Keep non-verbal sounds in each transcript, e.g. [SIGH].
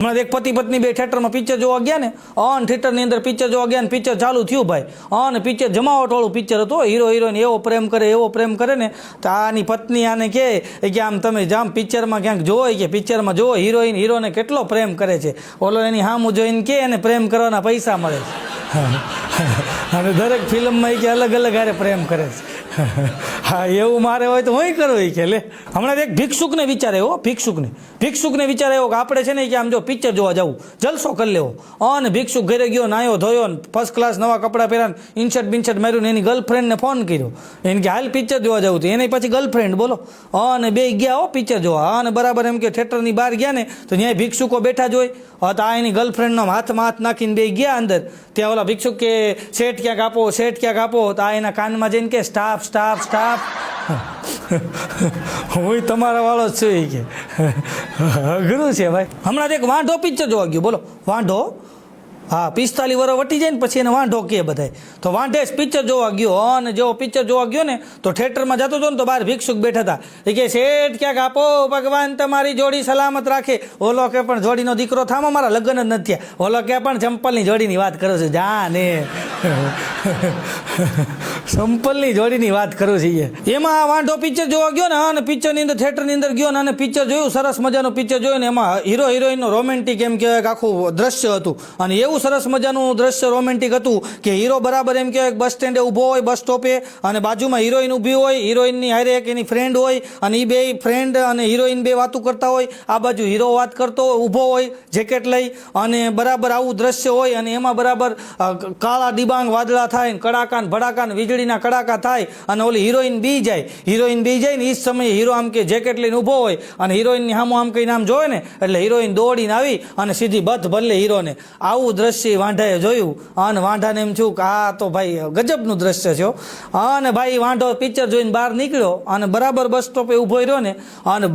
હમણાં એક પતિ પત્ની બે થિયેટરમાં પિક્ચર જોવા ગયા ને ઓન થિયેટરની અંદર પિક્ચર જોવા ગયા ને, પિક્ચર ચાલુ થયું ભાઈ. ઓન પિક્ચર જમાવટવાળું પિક્ચર હતું, હીરો, હિરોઈન એવો પ્રેમ કરે, એવો પ્રેમ કરે ને, તો આની પત્ની આને કહે કે આમ તમે જામ પિક્ચરમાં ક્યાંક જોવો કે પિક્ચરમાં જોવો, હિરોઈન, હીરોને કેટલો પ્રેમ કરે છે. ઓલો એની હામું જોઈને કે એને પ્રેમ કરવાના પૈસા મળે છે. અને દરેક ફિલ્મમાં એ કે અલગ અલગ હારે પ્રેમ કરે છે. હા, એવું મારે હોય તો હું કરું એ કે, લે. હમણાં એક ભિક્ષુકને વિચાર એવો ભિક્ષુકને. ભિક્ષુકને વિચાર એવો કે આપણે છે ને કે આમ જો પિક્ચર જોવા જવું. જલસો કરી લેવો. અને ભિક્ષુક ઘરે ગયો, નાયો ધોયો ને ફર્સ્ટ ક્લાસ નવા કપડાં પહેર્યા ઇન્શર્ટ બિન્શર્ટ માર્યું ને એની ગર્લફ્રેન્ડને ફોન કર્યો. એને કે, હાલ પિક્ચર જોવા જવું હતું એની પછી ગર્લફ્રેન્ડ બોલો. અને બે ગયા હો પિક્ચર જોવા. અને બરાબર એમ કે થિયેટરની બહાર ગયા ને, તો ત્યાં ભિક્ષુકો બેઠા જ હોય. તો આ એની ગર્લફ્રેન્ડનો હાથમાં હાથ નાખીને બે ગયા અંદર. ત્યાં ઓલા ભિક્ષુક કે, શેઠ ક્યાંક આપો, શેઠ ક્યાંક આપો. તો આ એના કાનમાં જઈને કે, સ્ટાફ સ્ટાફ સ્ટાફ [LAUGHS] હું તમારા વાળો જ છું કે. અઘરું છે ભાઈ. હમણાં એક વાંઢો પિક્ચર જોવા ગયો. બોલો, વાંઢો? હા, પિસ્તાલીસ વર્ષ વટી જાય ને પછી એને વાંઢો કે બધાય. તો વાંઢે જ પિક્ચર જોવા ગયો. અને જેવો પિક્ચર જોવા ગયો ને, તો થિયેટરમાં જતો હતો ને, તો બહાર ભિક્ષુક બેઠા હતા. એ કે, શેઠ, ક્યાંક આપો? ભગવાન તમારી જોડી સલામત રાખે. ઓલો કે પણ, જોડીનો દીકરો થામો મારા લગ્ન જ નથી ઓલો કે પણ, ચંપલની જોડીની વાત કરો છો. જા ને સંપલની જોડીની વાત કરું છીએ એમાં આ વાંઢો પિક્ચર જોવા ગયો ને અને પિક્ચરની અંદર થિયેટરની અંદર ગયો ને, અને પિક્ચર જોયું, સરસ મજાનું પિક્ચર જોયું ને, એમાં હીરો હિરોઈનનો રોમેન્ટિક એમ કહેવાય આખું દ્રશ્ય હતું. અને એવું સરસ મજાનું દ્રશ્ય રોમેન્ટિક હતું કે હીરો બરાબર એમ કહેવાય બસ સ્ટેન્ડે ઊભો હોય બસ સ્ટોપે અને બાજુમાં હિરોઈન ઊભી હોય હિરોઈનની હારે એક એની ફ્રેન્ડ હોય, અને એ બે ફ્રેન્ડ અને હિરોઈન બે વાતું કરતા હોય, આ બાજુ હીરો વાત કરતો ઊભો હોય જેકેટ લઈ, અને બરાબર આવું દ્રશ્ય હોય, અને એમાં બરાબર કાળા કાળા ડિબાંગ વાદળા થાય ને કડાકા ને ભડાકા ને વીજળીના કડાકા થાય અને ઓલી હિરોઈન બી જાય. હિરોઈન બી જાય ને એ જ સમયે હીરો આમ કે જેકેટ લઈને ઊભો હોય અને હિરોઈનની સામું આમ કંઈ આમ જોવે ને એટલે હિરોઈન દોડીને આવી અને સીધી બધ ભલે હીરોને. આવું દ્રશ્ય વાંઢાએ જોયું. અને વાંઢાને એમ થયું કે આ તો ભાઈ ગજબનું દ્રશ્ય છે. અને ભાઈ વાંઢો પિક્ચર જોઈને બહાર નીકળ્યો અને બરાબર બસ સ્ટોપે ઊભો રહ્યો ને. અને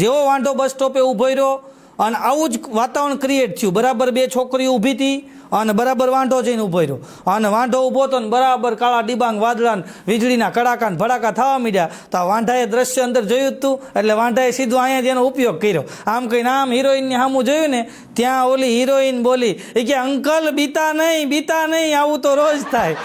જેવો વાંઢો બસ સ્ટોપે ઊભો રહ્યો અને આવું જ વાતાવરણ ક્રિએટ થયું. બરાબર બે છોકરીઓ ઊભી હતી અને બરાબર વાંઢો જઈને ઊભો રહ્યો. અને વાંઢો ઊભો હતો ને બરાબર કાળા ડિબાંગ વાદળા વીજળીના કડાકા ને ભડાકા થવા માંડ્યા. તો આ વાંઢાએ દ્રશ્ય અંદર જોયું હતું એટલે વાંઢાએ સીધું અહીંયા જ એનો ઉપયોગ કર્યો. આમ કહીને આમ હિરોઈનની સામું જોયું ને, ત્યાં ઓલી હિરોઈન બોલી એ કે અંકલ બીતા નહીં બીતા નહીં, આવું તો રોજ થાય.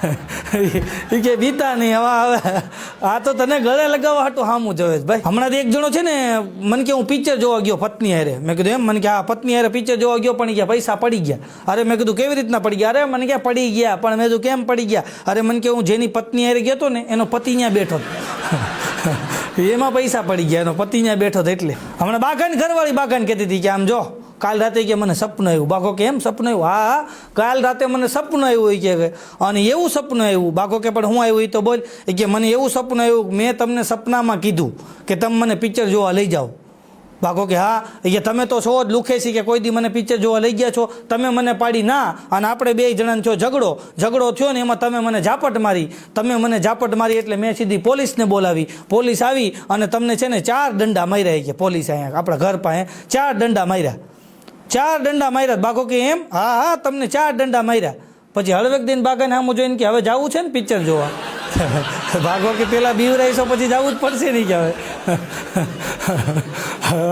[LAUGHS] એ કે બીતા નહીં, હવે હવે. આ તો તને ગળે લગાવવા હાટું સામું જોવે છે. ભાઈ, હમણાં એક જણો છે ને, મને કે હું પિક્ચર જોવા ગયો, પત્ની હારે. મેં કીધું એમ, મને કે આ પત્ની હારે પિક્ચર જોવા ગયો, પણ કે પૈસા પડી ગયા. અરે મેં કીધું કેવી રીતના પડી ગયા? અરે મને કે પડી ગયા? પણ મેં કીધું કેમ પડી ગયા? અરે મને કે હું જેની પત્ની હારે ગયો હતો ને, એનો પતિ ત્યાં બેઠો [LAUGHS] એમાં પૈસા પડી ગયા, એનો પતિ ત્યાં બેઠો હતો એટલે. હમણાં બાગાન ઘરવાળી બાગાન કહેતી હતી કે, આમ જો, કાલ રાતે કે મને સપનું આવ્યું. બાઘો કે, એમ સપનું આવ્યું? હા કાલ રાતે મને સપનું આવ્યું હોય કે. અને એવું સપનું આવ્યું? બાઘો કે, પણ હું આવ્યું એ તો બોલ. કે, મને એવું સપનું આવ્યું, મેં તમને સપનામાં કીધું કે, તમે મને પિક્ચર જોવા લઈ જાઓ. બાઘો કે, હા કે તમે તો છો જ લુખે છે કે કોઈ દી મને પિક્ચર જોવા લઈ ગયા છો. તમે મને પાડી ના. અને આપણે બે જણાને છો ઝઘડો. ઝઘડો થયો ને એમાં તમે મને ઝાપટ મારી. તમે મને ઝાપટ મારી એટલે મેં સીધી પોલીસને બોલાવી. પોલીસ આવી અને તમને છે ને ચાર દંડા માર્યા કે પોલીસ અહીંયા, આપણા ઘર પાસે. ચાર દંડા માર્યા. ચાર દંડા માર્યા. બાકો કે એમ? હા હા, તમને ચાર દંડા માર્યા. પછી હળવેક દિન બાગાને આમ જોઈને કે, હવે જવું છે ને પિક્ચર જોવા? [LAUGHS] ભાગો કે, પેલા બીવરાઈશો, પછી જવું જ પડશે નહીં કે હવે.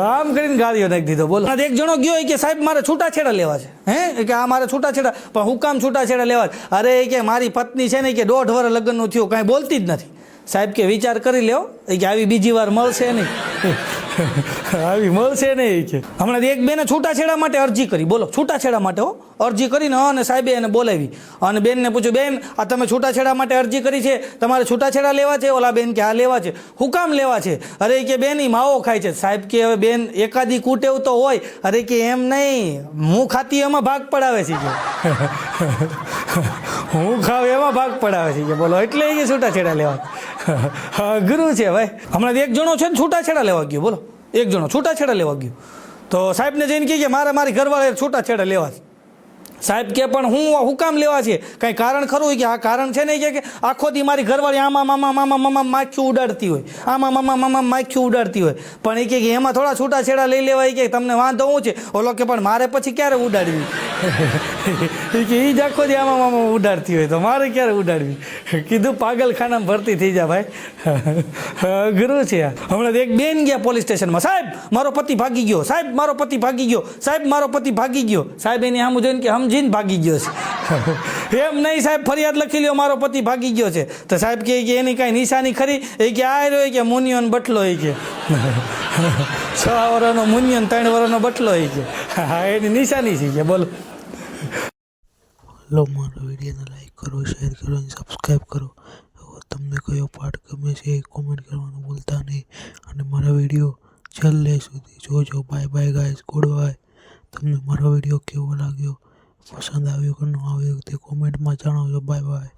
આમ કરીને ગાળીઓ નાખી દીધો, બોલો. એક જણો ગયો કે, સાહેબ, મારે છૂટાછેડા લેવા છે. હે? કે આ મારે છૂટાછેડા. પણ હું કામ છૂટાછેડા લેવા છે? અરે કે, મારી પત્ની છે ને કે, દોઢ વર્ષ લગ્નનું થયું, કાંઈ બોલતી જ નથી. સાહેબ કે, વિચાર કરી લેવો કે, આવી બીજી વાર મળશે નહીં. આવી મળશે નહીં કે. હમણાં એક બેને છૂટાછેડા માટે અરજી કરી. બોલો છૂટાછેડા માટે હો. અરજી કરીને અને સાહેબે એને બોલાવી. અને બેનને પૂછ્યું બેન આ તમે છૂટાછેડા માટે અરજી કરી છે? તમારે છૂટાછેડા લેવા છે? ઓલા બેન કે હા લેવા છે. હું કામ લેવા છે? અરે કે બેન એ માવો ખાય છે. સાહેબ કે હવે બેન એકાદી કુટેવ તો હોય. અરે કે એમ નહીં. હું ખાતી એમાં ભાગ પડાવે છે. કે. [LAUGHS] હું ખાવ એમાં ભાગ પડાવે છે. કે બોલો એટલે એ છૂટાછેડા લેવા અઘરું છે ભાઈ. હમણાં એક જણો છે ને છૂટાછેડા લેવા ગયો, બોલો. એક જણો છૂટાછેડા લેવા ગયો. તો સાહેબને જઈને કહે કે મારે મારી ઘરવાળા છૂટાછેડા લેવા છે. સાહેબ કે પણ હું હું કામ લેવા છે? કાંઈ કારણ ખરું કે આ કારણ છે ને કે આખો દી મારી ઘરવાળી આમાં મામા મામા મામા માખ્યું ઉડાડતી હોય. આમાં મામા મામા માખ્યું ઉડાડતી હોય. પણ એ કે એમાં થોડા છૂટાછેડા લઈ લેવાય કે તમને વાંધો હું છે? ઓલો કે પણ મારે પછી ક્યારે ઉડાડવી? કે એ જ આખો આમાં આમાં ઉડાડતી હોય તો મારે ક્યારે ઉડાડવી? કીધું, પાગલખાનામાં ભરતી થઈ જા ભાઈ. અઘરું છે હમણાં એક બેન ગયા પોલીસ સ્ટેશનમાં. સાહેબ, મારો પતિ ભાગી ગયો. સાહેબ, મારો પતિ ભાગી ગયો. સાહેબ, મારો પતિ ભાગી ગયો. સાહેબ એની આમ જોઈને કે સમજીને ભાગી ગયો છે. એમ નહીં, સાહેબ, ફરિયાદ લખી લ્યો, મારો પતિ ભાગી ગયો છે. તો સાહેબ કહે કે, એની કાંઈ નિશાની ખરી? એ કે, આ રહ્યો કે, મુનિયોન બટલો એ કે. છ વર્ષનો મુનિયન ત્રણ વર્ષનો બટલો એ કે. હા, એની નિશાની છે કે, બોલો. હલો મારો વિડીયોને લાઈક કરો શેર કરો અને સબસ્ક્રાઈબ કરો. તમને કયો પાર્ટ ગમે છે એ કોમેન્ટ કરવાનું ભૂલતા નહીં. અને મારા વીડિયો છેલ્લે સુધી જોજો. Bye bye guys good bye તમને મારો વીડિયો કેવો લાગ્યો? પસંદ આવ્યો કે ન આવ્યો તે કોમેન્ટમાં જણાવજો. Bye bye